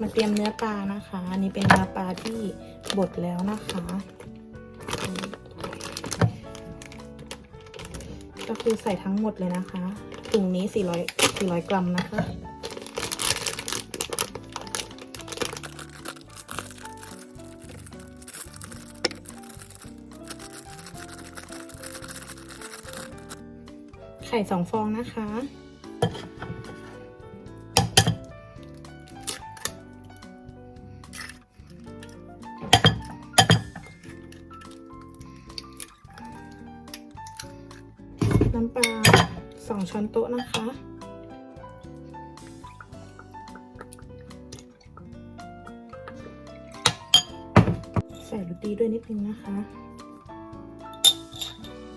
มาเตรียมเนื้อปลานะคะ อันนี้เป็นเนื้อปลาที่บดแล้วนะคะ ก็คือใส่ทั้งหมดเลยนะคะถุงนี้ 400 400 กรัมนะคะไข่สองฟองนะคะ 2 ช้อนโต๊ะนะคะ ใส่โรตีด้วยนิดนึงนะคะ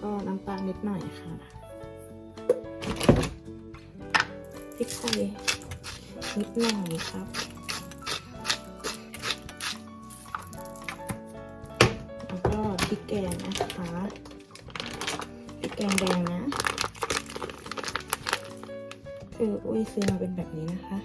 ก็น้ำตาลนิดหน่อยค่ะพริกไทยนิดหน่อยครับแล้วก็พริกแกงนะคะพริกแกงแดงนะ คืออุ้ยซื้อมาเป็นแบบนี้นะคะ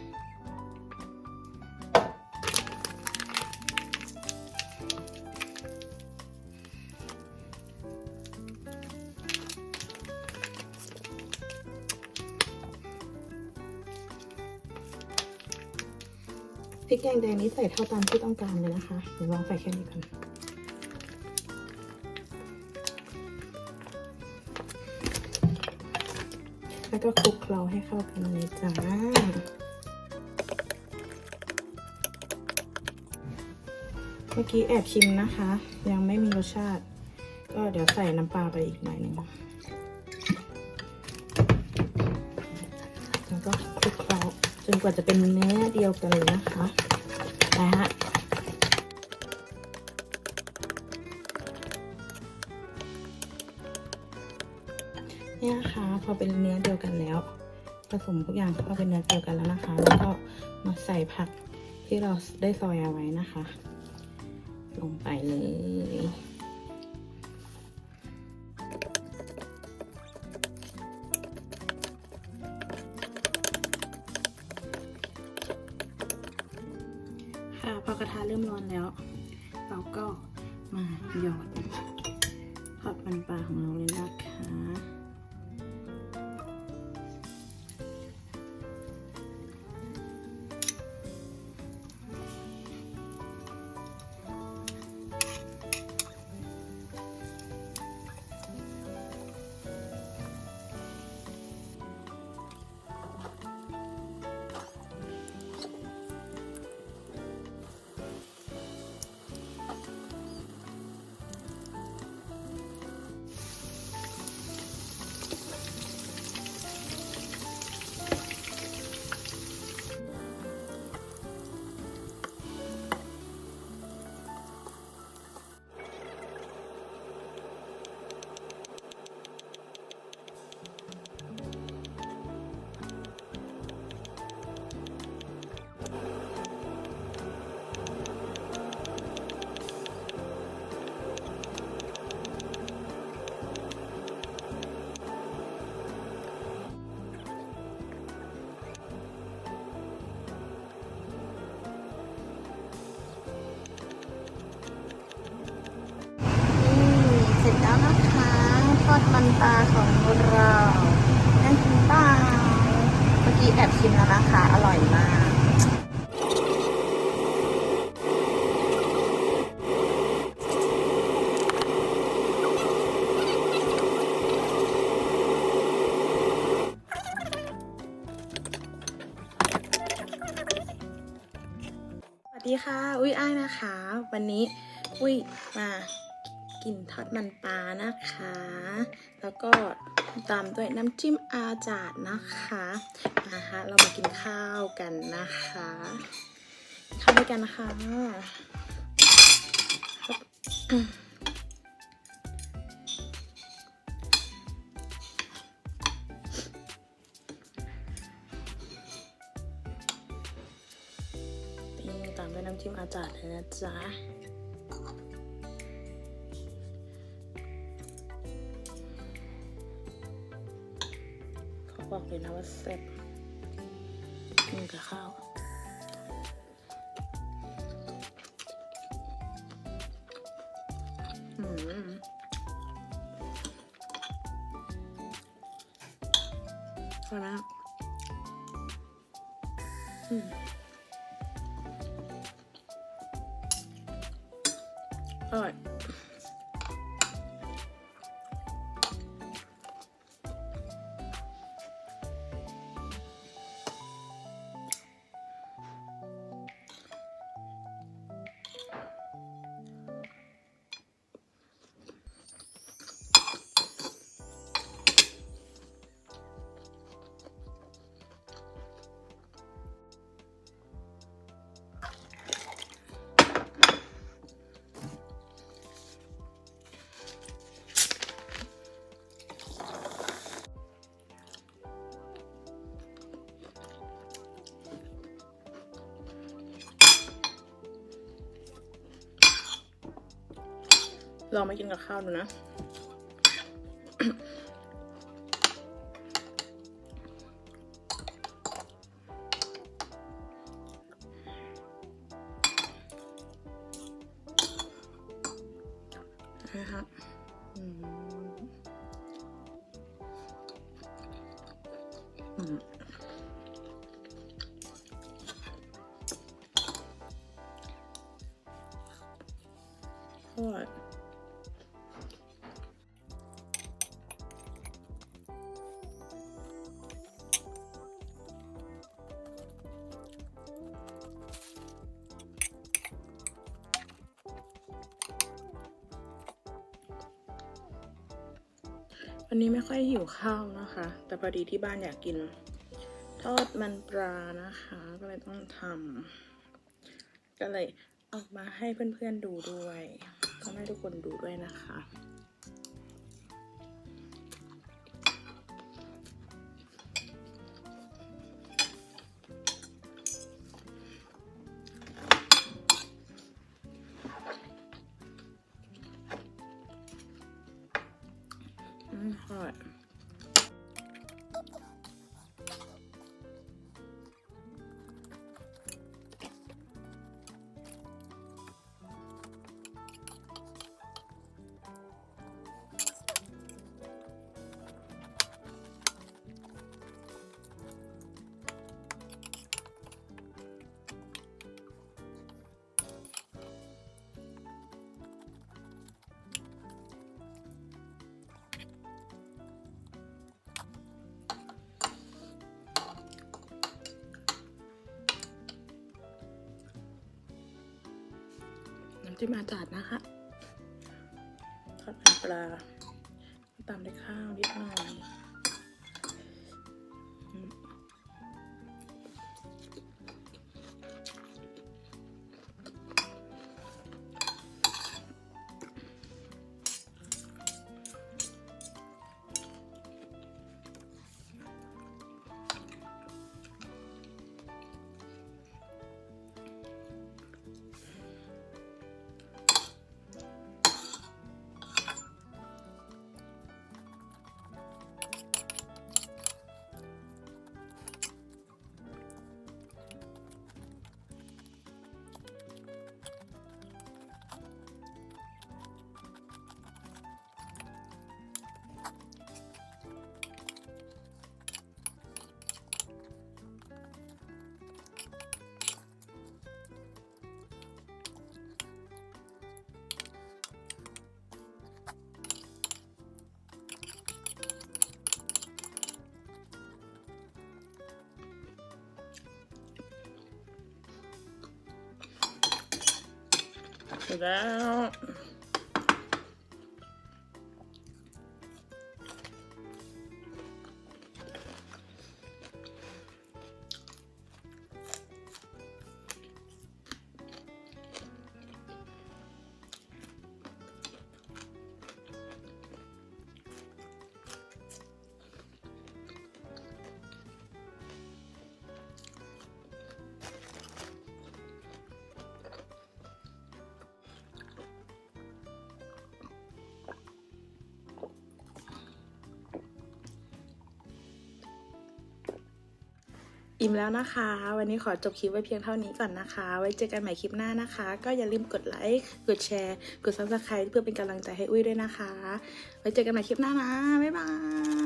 พริกแกงแดงนี้ใส่เท่าตามที่ต้องการเลยนะคะหนูลองใส่แค่นี้ก่อน ก็คลุกเคล้าให้เข้ากันเลยจ้า เมื่อกี้แอบชิมนะคะ ยังไม่มีรสชาติ ก็เดี๋ยวใส่น้ำปลาไปอีกหน่อยหนึงแล้วก็คลุกเคล้าจนกว่าจะเป็นเนื้อเดียวกันเลยนะคะนะฮะ นี่ยนะคะ พอเป็นเนื้อเดียวกันแล้ว ผสมทุกอย่างเข้าเป็นเนื้อเดียวกันแล้วนะคะ แล้วก็มาใส่ผักที่เราได้ซอยเอาไว้นะคะ ลงไปเลยค่ะพอกระทะเริ่มร้อนแล้ว เราก็มาหยอดทอดมันปลาของเราเลยนะคะ ดมันปลาของเรานั่นคือปลาเมื่อกี้แอบชิมแล้วนะคะ อร่อยมาก สวัสดีค่ะ อุ้ยอ้ายนะคะ วันนี้อุ้ยมา กินทอดมันปลานะคะ แล้วก็ตามด้วยน้ำจิ้มอาจาดนะคะมาฮะเรามากินข้าวกันนะคะข้าวด้วยกันนะคะนี่ตามด้วยน้ำจิ้มอาจาดเลยนะจ๊ะ บอกเลยนะว่าแซ่บกินกับข้าวพอแล้วอืมอร่อย ลองมากินกับข้าวดูนะ นะคะอืมอืมอร่อย วันนี้ไม่ค่อยหิวข้าวนะคะ แต่พอดีที่บ้านอยากกิน ทอดมันปลานะคะ ก็เลยต้องทำก็เลยออกมาให้เพื่อนๆดูด้วยก็ให้ทุกคนดูด้วยนะคะ ที่มาจัดนะคะทอดมันปลาตามด้วยข้าวนิดหน่อย เส อิ่มแล้วนะคะ วันนี้ขอจบคลิปไว้เพียงเท่านี้ก่อนนะคะ ไว้เจอกันใหม่คลิปหน้านะคะ ก็อย่าลืมกดไลค์ กดแชร์ กด subscribe เพื่อเป็นกำลังใจให้อุ้ยด้วยนะคะ ไว้เจอกันใหม่คลิปหน้านะ บ๊ายบาย